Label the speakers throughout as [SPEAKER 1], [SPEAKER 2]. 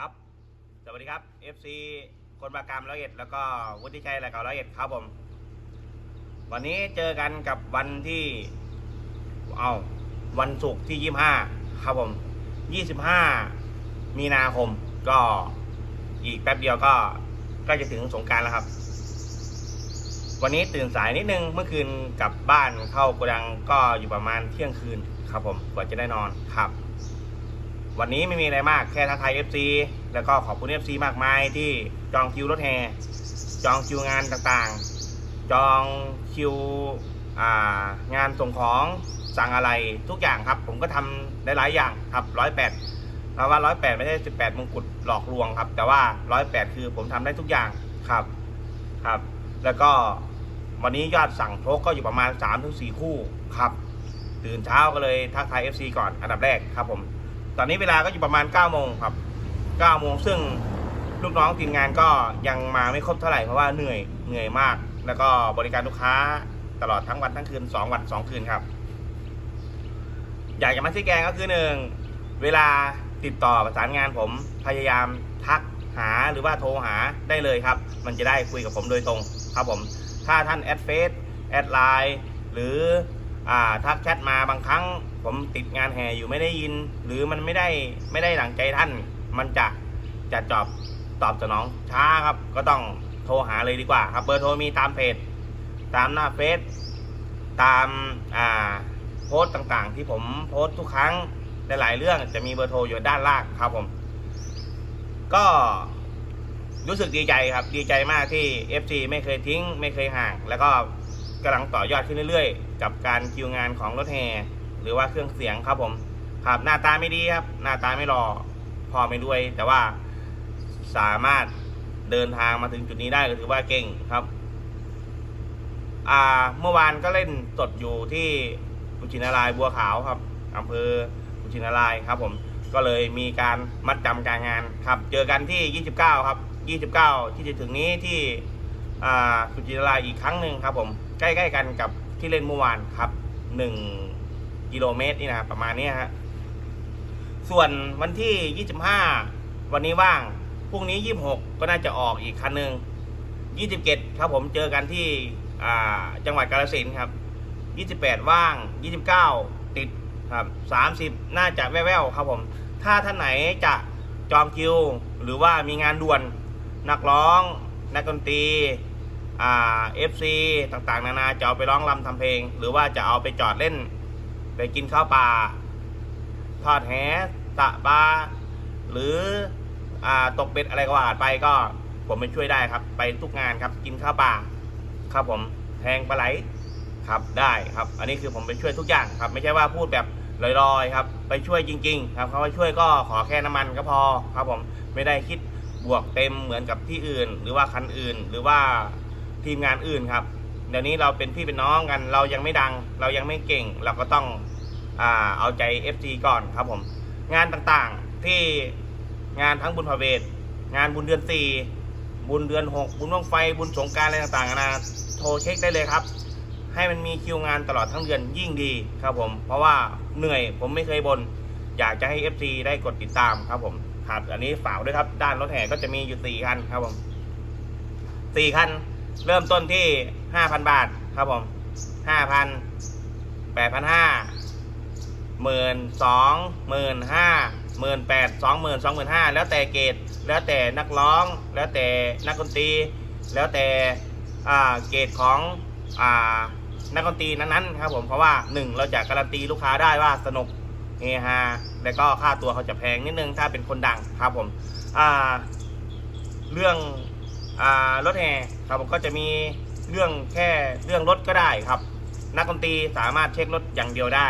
[SPEAKER 1] ครับ สวัสดีครับ FC คนบากรรมร้อยเอ็ดแล้วก็วุฒิชัยและเก่าร้อยเอ็ดครับผม วันนี้เจอกันกับวันที่ เอาวันศุกร์ที่ยี่ห้าครับผมยี่สิบห้ามีนาคม ก็อีกแป๊บเดียวก็ก็จะถึงสงการแล้วครับ วันนี้ตื่นสายนิดนึงเมื่อคืนกลับบ้านเข้าโกดังก็อยู่ประมาณเที่ยงคืนครับผมกว่าจะได้นอนครับ วันนี้ไม่มีอะไรมากแค่ทักทาย FC แล้วก็ขอบคุณ FC มากมายที่จองคิวรถแห่จองคิวงานต่างๆ จองคิวงานส่งของสั่งอะไรทุกอย่างครับ ผมก็ทำได้หลายอย่างครับร้อยแปดเราว่าร้อยแปดไม่ใช่สิบแปดมงกุฎหลอกลวงครับ แต่ว่าร้อยแปดคือผมทำได้ทุกอย่างครับครับ แล้วก็วันนี้ยอดสั่งโทกก็อยู่ประมาณ3าถึงสคู่ครับ ตื่นเช้าก็เลยทักทาย FC ก่อนอันดับแรกครับผม ตอนนี้เวลาก็อยู่ประมาณ9โมงครับ9โมงซึ่งลูกน้องทีมงานก็ยังมาไม่ครบเท่าไหร่เพราะว่าเหนื่อยเหนื่อยมาก แล้วก็บริการลูกค้าตลอดทั้งวันทั้งคืน 2 วัน 2 คืนครับ อยากจะมาชี้แจงก็คือหนึ่งเวลาติดต่อประสานงานผมพยายามทักหาหรือว่าโทรหาได้เลยครับ มันจะได้คุยกับผมโดยตรงครับผม ถ้าท่านแอดเฟซแอดไลน์หรือ ทักแชทมาบางครั้ง ผมติดงานแห่อยู่ไม่ได้ยิน หรือมันไม่ได้ไม่ได้หลังใจท่าน มันจะจะจอบตอบสนองช้าครับ ก็ต้องโทรหาเลยดีกว่า ครับเบอร์โทรมีตามเพจตามหน้าเฟซตามอ่าโพสต์ต่างๆ ที่ผมโพสต์ทุกครั้งในหลายเรื่องจะมีเบอร์โทรอยู่ด้านล่างครับผม ก็รู้สึกดีใจครับดีใจมากที่ FC ไม่เคยทิ้ง ไม่เคยห่าง แล้วก็ กำลังต่อยอดขึ้นเรื่อยๆ กับการคิวงานของรถแห่หรือว่าเครื่องเสียงครับผมครับหน้าตาไม่ดีครับ หน้าตาไม่รอพอไม่ด้วย แต่ว่าสามารถเดินทางมาถึงจุดนี้ได้ก็ถือว่าเก่งครับ อ่าเมื่อวานก็เล่นสดอยู่ที่กุชินารายณ์บัวขาวครับอำเภอกุชินารายณ์ครับ ผมก็เลยมีการมัดจำการงานครับ เจอกันที่ 29 ครับ 29 ที่จะถึงนี้ที่กุชินารายณ์อีกครั้งหนึ่งครับผม ใกล้ๆกันกับที่เล่นเมื่อวานครับ1กิโลเมตรนี่นะครับประมาณนี้ฮะส่วนวันที่ 25 วันนี้ว่างพรุ่งนี้ 26 ก็น่าจะออกอีกคันหนึ่ง27 ครับผมเจอกันที่จังหวัดกาฬสินธุ์ครับ 28 ว่าง 29 ติดครับ 30 น่าจะแว่วๆครับผม ถ้าท่านไหนจะจองคิว หรือว่ามีงานด่วนนักร้อง นักดนตรี อ่า FC ต่างๆ นานาจะเอาไปร้องรำทำเพลง หรือว่าจะเอาไปจอดเล่น ไปกินข้าวปลาทอดแหสะปลาหรืออ่าตกเบ็ดอะไรก็ว่าไปก็ผมไปช่วยได้ครับ ไปทุกงานครับกินข้าวปลาครับผมแทงปลาไหลครับได้ครับ อันนี้คือผมไปช่วยทุกอย่างครับ ไม่ใช่ว่าพูดแบบลอยๆครับ ไปช่วยจริง ๆ ครับเขาว่าช่วยก็ขอแค่น้ำมันก็พอครับผมไม่ได้คิดบวกเต็มเหมือนกับที่อื่น หรือว่าคันอื่น หรือว่า ทีมงานอื่นครับ เดี๋ยวนี้เราเป็นพี่เป็นน้องกัน เรายังไม่ดัง เรายังไม่เก่ง เราก็ต้องอ่าเอาใจ FG ก่อนครับผม งานต่างๆที่งานทั้งบุญพระเวท งานบุญเดือนสี่บุญเดือนหกบุญว่างไฟ บุญสงการอะไรต่างๆนานาโทรเช็คได้เลยครับ ให้มันมีคิวงานตลอดทั้งเดือนยิ่งดีครับผม เพราะว่าเหนื่อยผมไม่เคยบนอยากจะให้ FC ได้กดติดตามครับผมครับอันนี้ฝากด้วยครับ ด้านรถแห่ก็จะมีอยู่สี่คันครับผมสี่คัน เริ่มต้นที่ห้าพันบาทครับผมห้าพันแปดพันห้าหมื่นสองหมื่นห้าหมื่นแปดสองหมื่นสองหมื่นห้าแล้วแต่เกรดแล้วแต่นักร้อง แล้วแต่นักดนตรี แล้วแต่เกรดของอ่านักดนตรีนั้นๆครับผมเพราะว่าหนึ่งเราจะการันตีลูกค้าได้ว่าสนุกเฮฮาแล้วก็ค่าตัวเขาจะแพงนิดนึงถ้าเป็นคนดังครับผมเรื่อง รถแห่ครับผมก็จะมีเรื่องแค่เรื่องรถก็ได้ครับ นักดนตรีสามารถเช็ครถอย่างเดียวได้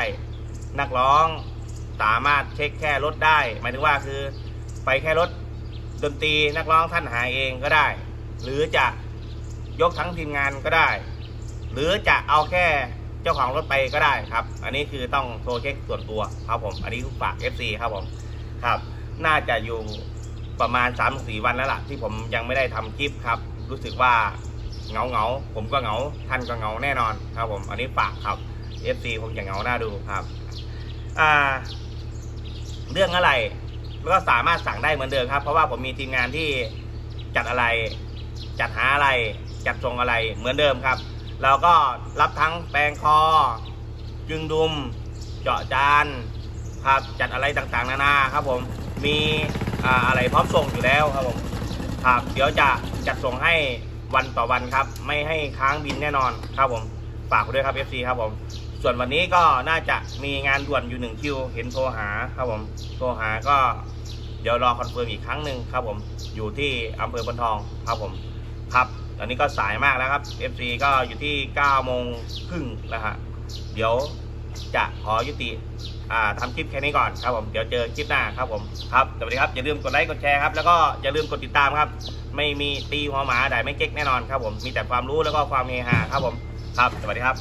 [SPEAKER 1] นักร้องสามารถเช็คแค่รถได้ หมายถึงว่าคือไปแค่รถดนตรีนักร้องท่านหาเองก็ได้ หรือจะยกทั้งทีมงานก็ได้ หรือจะเอาแค่เจ้าของรถไปก็ได้ครับ อันนี้คือต้องโทรเช็คส่วนตัวครับผม อันนี้ฝาก FC ครับผม ครับ น่าจะอยู่ ประมาณ3ามสี่วันแล้วล่ะ ที่ผมยังไม่ได้ทำคลิปครับ รู้สึกว่าเงาเงาผมก็เงาท่านก็เงาแน่นอนครับผมอันนี้ฝากครับ FC ผมจะเงาหน้าดูครับอ่าเรื่องอะไรก็สามารถสั่งได้เหมือนเดิมครับ เพราะว่าผมมีทีมงานที่จัดอะไร จัดหาอะไร จัดส่งอะไรเหมือนเดิมครับเราก็รับทั้งแปลงคอ จึงดุม เจาะจานครับจัดอะไรต่างๆ นานาครับผมมี อะไรพร้อมส่งอยู่แล้วครับผมครับเดี๋ยวจะจัดส่งให้วันต่อวันครับ ไม่ให้ค้างบินแน่นอนครับผมฝากด้วยครับ FC ครับผม ส่วนวันนี้ก็น่าจะมีงานด่วนอยู่หนึ่งคิว เห็นโทรหาครับผม โทรหาก็เดี๋ยวรอคอนเฟิร์มอีกครั้งหนึ่งครับผม อยู่ที่อำเภอบนทองครับผม ครับ ตอนนี้ก็สายมากแล้วครับ FC ก็อยู่ที่9โมงครึ่งแล้วฮะ เดี๋ยว จะขอยุติทำทำคลิปแค่นี้ก่อนครับผมเดี๋ยวเจอคลิปหน้าครับผมครับสวัสดีครับอย่าลืมกดไลค์กดแชร์ครับแล้วก็อย่าลืมกดติดตามครับ ไม่มีตีหัวหมาได้ไม่เก๊กแน่นอนครับผมมีแต่ความรู้แล้วก็ความเฮฮาครับผมครับสวัสดีครับ